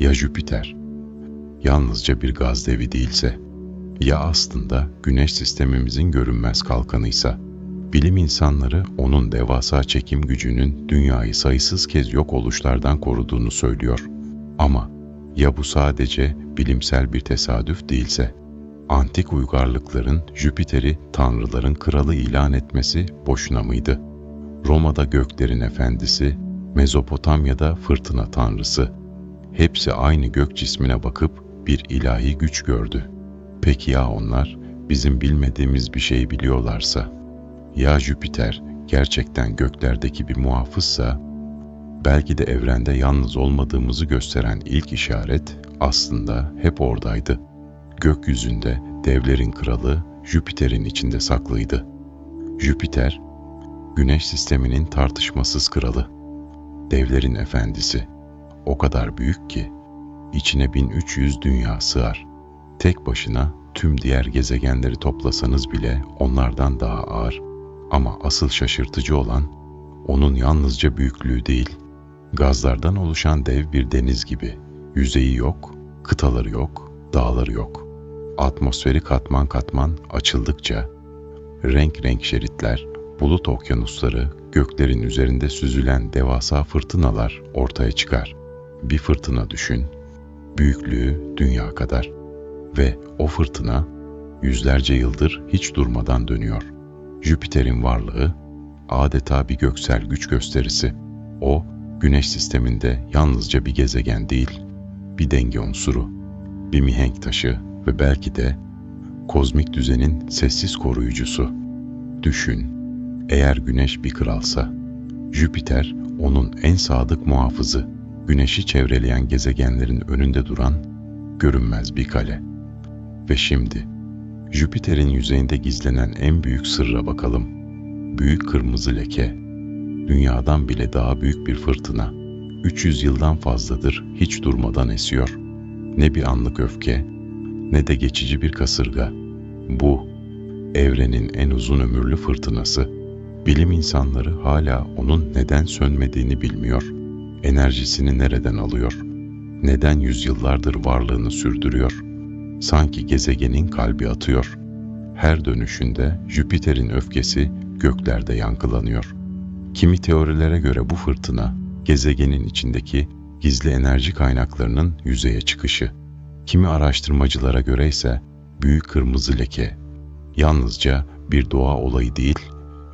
Ya Jüpiter? Yalnızca bir gaz devi değilse? Ya aslında güneş sistemimizin görünmez kalkanıysa? Bilim insanları onun devasa çekim gücünün dünyayı sayısız kez yok oluşlardan koruduğunu söylüyor. Ama ya bu sadece bilimsel bir tesadüf değilse? Antik uygarlıkların Jüpiter'i tanrıların kralı ilan etmesi boşuna mıydı? Roma'da göklerin efendisi, Mezopotamya'da fırtına tanrısı. Hepsi aynı gök cismine bakıp bir ilahi güç gördü. Peki ya onlar bizim bilmediğimiz bir şeyi biliyorlarsa? Ya Jüpiter gerçekten göklerdeki bir muhafızsa, belki de evrende yalnız olmadığımızı gösteren ilk işaret aslında hep oradaydı. Gökyüzünde devlerin kralı Jüpiter'in içinde saklıydı. Jüpiter, Güneş sisteminin tartışmasız kralı, devlerin efendisi. O kadar büyük ki içine 1300 dünya sığar. Tek başına tüm diğer gezegenleri toplasanız bile onlardan daha ağır. Ama asıl şaşırtıcı olan onun yalnızca büyüklüğü değil, gazlardan oluşan dev bir deniz gibi. Yüzeyi yok, kıtaları yok, dağları yok. Atmosferi katman katman açıldıkça renk renk şeritler, bulut okyanusları, göklerin üzerinde süzülen devasa fırtınalar ortaya çıkar. Bir fırtına düşün, büyüklüğü dünya kadar ve o fırtına yüzlerce yıldır hiç durmadan dönüyor. Jüpiter'in varlığı adeta bir göksel güç gösterisi. O, güneş sisteminde yalnızca bir gezegen değil, bir denge unsuru, bir mihenk taşı ve belki de kozmik düzenin sessiz koruyucusu. Düşün, eğer güneş bir kralsa, Jüpiter onun en sadık muhafızı, güneşi çevreleyen gezegenlerin önünde duran görünmez bir kale. Ve şimdi Jüpiter'in yüzeyinde gizlenen en büyük sırra bakalım. Büyük kırmızı leke. Dünyadan bile daha büyük bir fırtına. 300 yıldan fazladır hiç durmadan esiyor. Ne bir anlık öfke, ne de geçici bir kasırga. Bu, evrenin en uzun ömürlü fırtınası. Bilim insanları hala onun neden sönmediğini bilmiyor. Enerjisini nereden alıyor? Neden yüzyıllardır varlığını sürdürüyor? Sanki gezegenin kalbi atıyor. Her dönüşünde Jüpiter'in öfkesi göklerde yankılanıyor. Kimi teorilere göre bu fırtına, gezegenin içindeki gizli enerji kaynaklarının yüzeye çıkışı. Kimi araştırmacılara göre ise büyük kırmızı leke yalnızca bir doğa olayı değil,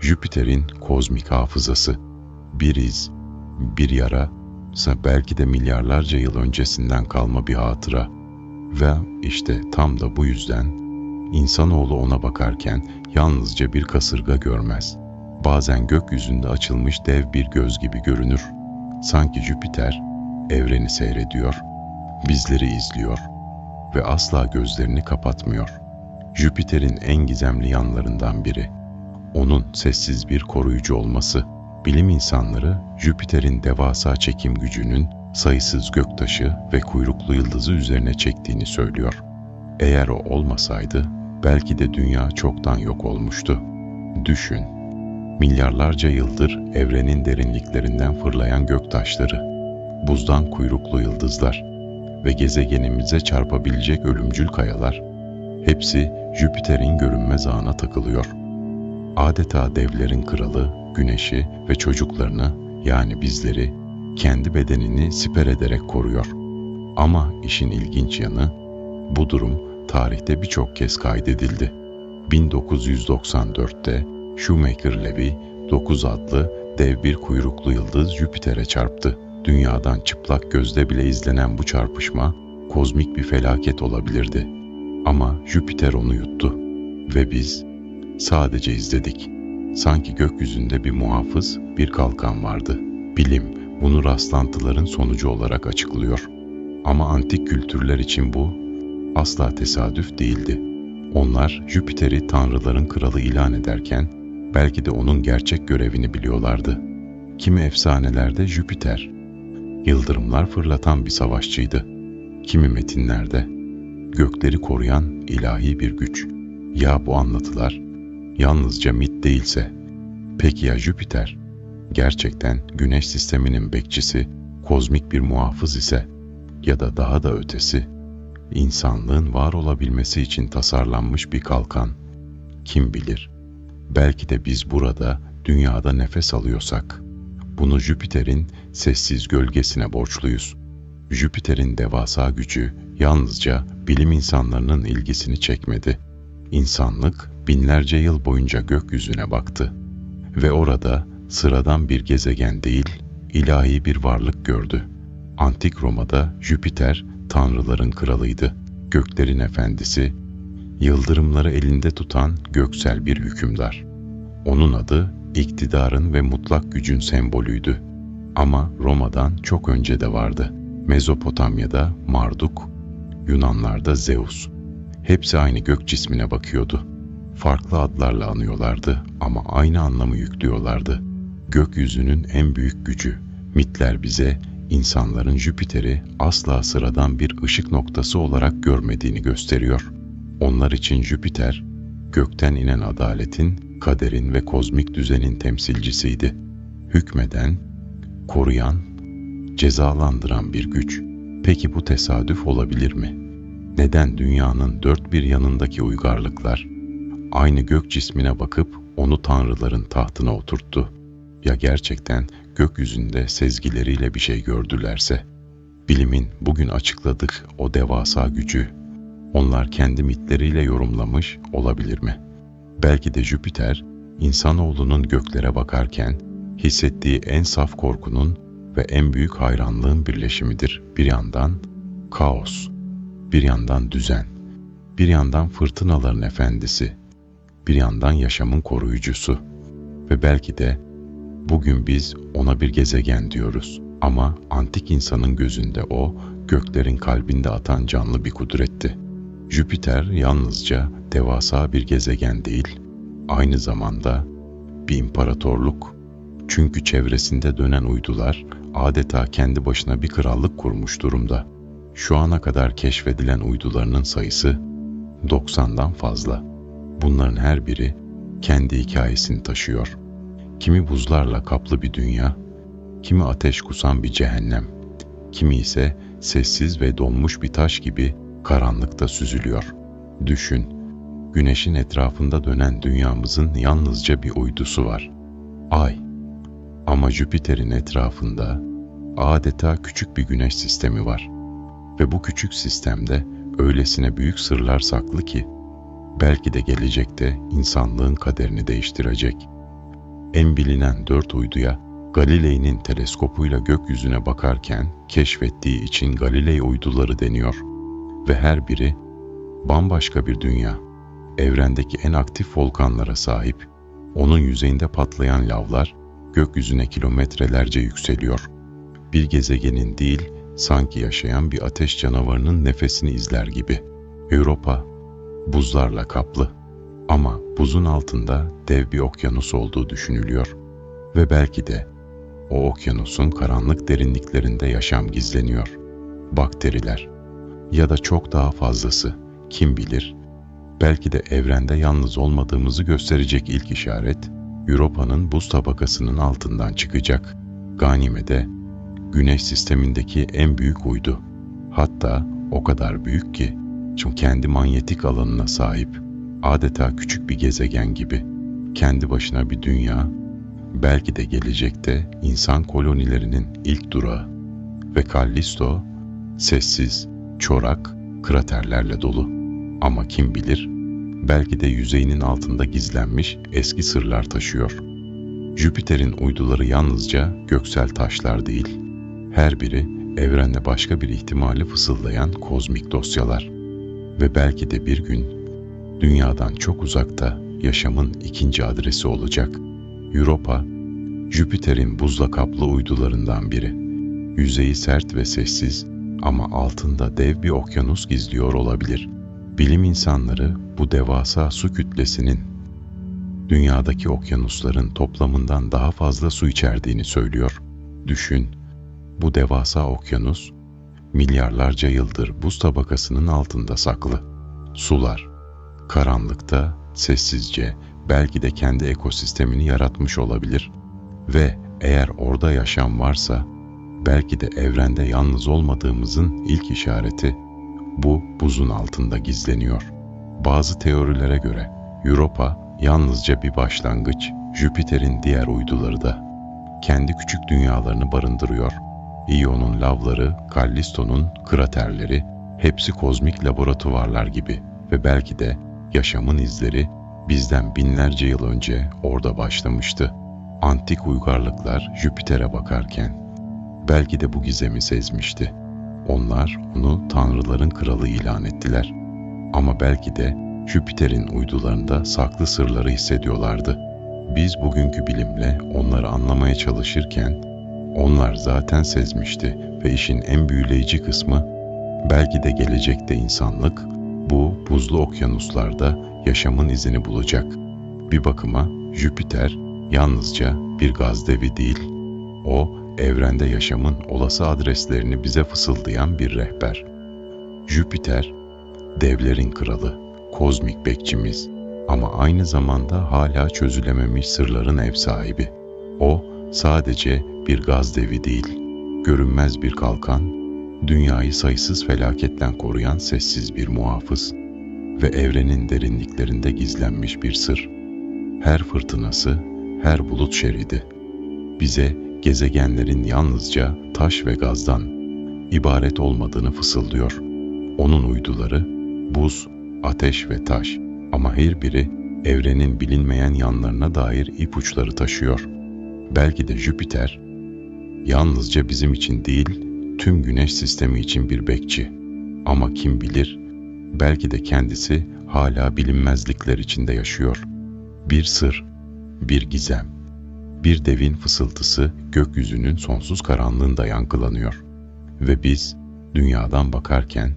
Jüpiter'in kozmik hafızası. Bir iz, bir yara, belki de milyarlarca yıl öncesinden kalma bir hatıra. Ve işte tam da bu yüzden insanoğlu ona bakarken yalnızca bir kasırga görmez. Bazen gökyüzünde açılmış dev bir göz gibi görünür. Sanki Jüpiter evreni seyrediyor, bizleri izliyor ve asla gözlerini kapatmıyor. Jüpiter'in en gizemli yanlarından biri. Onun sessiz bir koruyucu olması. Bilim insanları Jüpiter'in devasa çekim gücünün sayısız göktaşı ve kuyruklu yıldızı üzerine çektiğini söylüyor. Eğer o olmasaydı belki de dünya çoktan yok olmuştu. Düşün, milyarlarca yıldır evrenin derinliklerinden fırlayan göktaşları, buzdan kuyruklu yıldızlar ve gezegenimize çarpabilecek ölümcül kayalar, hepsi Jüpiter'in görünmez ağına takılıyor. Adeta devlerin kralı, güneşi ve çocuklarını yani bizleri kendi bedenini siper ederek koruyor. Ama işin ilginç yanı, bu durum tarihte birçok kez kaydedildi. 1994'te Shoemaker Levy 9 adlı dev bir kuyruklu yıldız Jüpiter'e çarptı. Dünyadan çıplak gözle bile izlenen bu çarpışma kozmik bir felaket olabilirdi. Ama Jüpiter onu yuttu ve biz sadece izledik. Sanki gökyüzünde bir muhafız, bir kalkan vardı. Bilim bunu rastlantıların sonucu olarak açıklıyor. Ama antik kültürler için bu asla tesadüf değildi. Onlar Jüpiter'i tanrıların kralı ilan ederken belki de onun gerçek görevini biliyorlardı. Kimi efsanelerde Jüpiter, yıldırımlar fırlatan bir savaşçıydı. Kimi metinlerde gökleri koruyan ilahi bir güç. Ya bu anlatılar yalnızca mit değilse, peki ya Jüpiter? gerçekten güneş sisteminin bekçisi, kozmik bir muhafız ise ya da daha da ötesi, insanlığın var olabilmesi için tasarlanmış bir kalkan. Kim bilir? Belki de biz burada dünyada nefes alıyorsak, bunu Jüpiter'in sessiz gölgesine borçluyuz. Jüpiter'in devasa gücü yalnızca bilim insanlarının ilgisini çekmedi. İnsanlık binlerce yıl boyunca gökyüzüne baktı ve orada sıradan bir gezegen değil, ilahi bir varlık gördü. Antik Roma'da Jüpiter tanrıların kralıydı, göklerin efendisi, yıldırımları elinde tutan göksel bir hükümdar. Onun adı iktidarın ve mutlak gücün sembolüydü. Ama Roma'dan çok önce de vardı. Mezopotamya'da Marduk, Yunanlarda Zeus. Hepsi aynı gök cismine bakıyordu. Farklı adlarla anıyorlardı ama aynı anlamı yüklüyorlardı. Gökyüzünün en büyük gücü. Mitler bize insanların Jüpiter'i asla sıradan bir ışık noktası olarak görmediğini gösteriyor. Onlar için Jüpiter, gökten inen adaletin, kaderin ve kozmik düzenin temsilcisiydi. Hükmeden, koruyan, cezalandıran bir güç. Peki bu tesadüf olabilir mi? Neden dünyanın dört bir yanındaki uygarlıklar aynı gök cismine bakıp onu tanrıların tahtına oturttu? Ya gerçekten gökyüzünde sezgileriyle bir şey gördülerse? Bilimin bugün açıkladık o devasa gücü onlar kendi mitleriyle yorumlamış olabilir mi? Belki de Jüpiter, insanoğlunun göklere bakarken hissettiği en saf korkunun ve en büyük hayranlığın birleşimidir. Bir yandan kaos, bir yandan düzen, bir yandan fırtınaların efendisi, bir yandan yaşamın koruyucusu ve belki de bugün biz ona bir gezegen diyoruz ama antik insanın gözünde o göklerin kalbinde atan canlı bir kudretti. Jüpiter yalnızca devasa bir gezegen değil, aynı zamanda bir imparatorluk. Çünkü çevresinde dönen uydular adeta kendi başına bir krallık kurmuş durumda. Şu ana kadar keşfedilen uydularının sayısı 90'dan fazla. Bunların her biri kendi hikayesini taşıyor. Kimi buzlarla kaplı bir dünya, kimi ateş kusan bir cehennem, kimi ise sessiz ve donmuş bir taş gibi karanlıkta süzülüyor. Düşün, güneşin etrafında dönen dünyamızın yalnızca bir uydusu var. Ay. Ama Jüpiter'in etrafında adeta küçük bir güneş sistemi var. Ve bu küçük sistemde öylesine büyük sırlar saklı ki belki de gelecekte insanlığın kaderini değiştirecek. En bilinen dört uyduya Galilei'nin teleskopuyla gökyüzüne bakarken keşfettiği için Galilei uyduları deniyor.'' ve her biri bambaşka bir dünya. Evrendeki en aktif volkanlara sahip, onun yüzeyinde patlayan lavlar gökyüzüne kilometrelerce yükseliyor. Bir gezegenin değil, sanki yaşayan bir ateş canavarının nefesini izler gibi. Europa buzlarla kaplı ama buzun altında dev bir okyanus olduğu düşünülüyor ve belki de o okyanusun karanlık derinliklerinde yaşam gizleniyor. Bakteriler ya da çok daha fazlası, kim bilir. Belki de evrende yalnız olmadığımızı gösterecek ilk işaret, Europa'nın buz tabakasının altından çıkacak. Ganimede, Güneş sistemindeki en büyük uydu. Hatta o kadar büyük ki, çünkü kendi manyetik alanına sahip, adeta küçük bir gezegen gibi, kendi başına bir dünya, belki de gelecekte insan kolonilerinin ilk durağı. Ve Callisto, sessiz, çorak, kraterlerle dolu. Ama kim bilir, belki de yüzeyinin altında gizlenmiş eski sırlar taşıyor. Jüpiter'in uyduları yalnızca göksel taşlar değil, her biri evrende başka bir ihtimali fısıldayan kozmik dosyalar. Ve belki de bir gün dünyadan çok uzakta yaşamın ikinci adresi olacak. Europa, Jüpiter'in buzla kaplı uydularından biri. Yüzeyi sert ve sessiz, ama altında dev bir okyanus gizliyor olabilir. Bilim insanları bu devasa su kütlesinin dünyadaki okyanusların toplamından daha fazla su içerdiğini söylüyor. Düşün, bu devasa okyanus milyarlarca yıldır buz tabakasının altında saklı. Sular, karanlıkta, sessizce, belki de kendi ekosistemini yaratmış olabilir. Ve eğer orada yaşam varsa, belki de evrende yalnız olmadığımızın ilk işareti bu buzun altında gizleniyor. Bazı teorilere göre Europa yalnızca bir başlangıç, Jüpiter'in diğer uyduları da kendi küçük dünyalarını barındırıyor. Ion'un lavları, Kallisto'nun kraterleri hepsi kozmik laboratuvarlar gibi ve belki de yaşamın izleri bizden binlerce yıl önce orada başlamıştı. Antik uygarlıklar Jüpiter'e bakarken belki de bu gizemi sezmişti. Onlar onu tanrıların kralı ilan ettiler. Ama belki de Jüpiter'in uydularında saklı sırları hissediyorlardı. Biz bugünkü bilimle onları anlamaya çalışırken onlar zaten sezmişti ve işin en büyüleyici kısmı belki de gelecekte insanlık bu buzlu okyanuslarda yaşamın izini bulacak. Bir bakıma Jüpiter yalnızca bir gaz devi değil, o evrende yaşamın olası adreslerini bize fısıldayan bir rehber. Jüpiter, devlerin kralı, kozmik bekçimiz ama aynı zamanda hala çözülememiş sırların ev sahibi. O sadece bir gaz devi değil, görünmez bir kalkan, dünyayı sayısız felaketten koruyan sessiz bir muhafız ve evrenin derinliklerinde gizlenmiş bir sır. Her fırtınası, her bulut şeridi bize gezegenlerin yalnızca taş ve gazdan ibaret olmadığını fısıldıyor. Onun uyduları buz, ateş ve taş ama her biri evrenin bilinmeyen yanlarına dair ipuçları taşıyor. Belki de Jüpiter yalnızca bizim için değil, tüm güneş sistemi için bir bekçi. Ama kim bilir, belki de kendisi hala bilinmezlikler içinde yaşıyor. Bir sır, bir gizem, bir devin fısıltısı gökyüzünün sonsuz karanlığında yankılanıyor. Ve biz dünyadan bakarken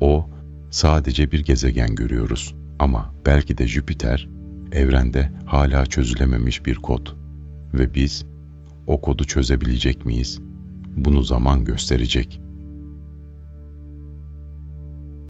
o sadece bir gezegen görüyoruz. Ama belki de Jüpiter evrende hala çözülememiş bir kod. Ve biz o kodu çözebilecek miyiz? Bunu zaman gösterecek.''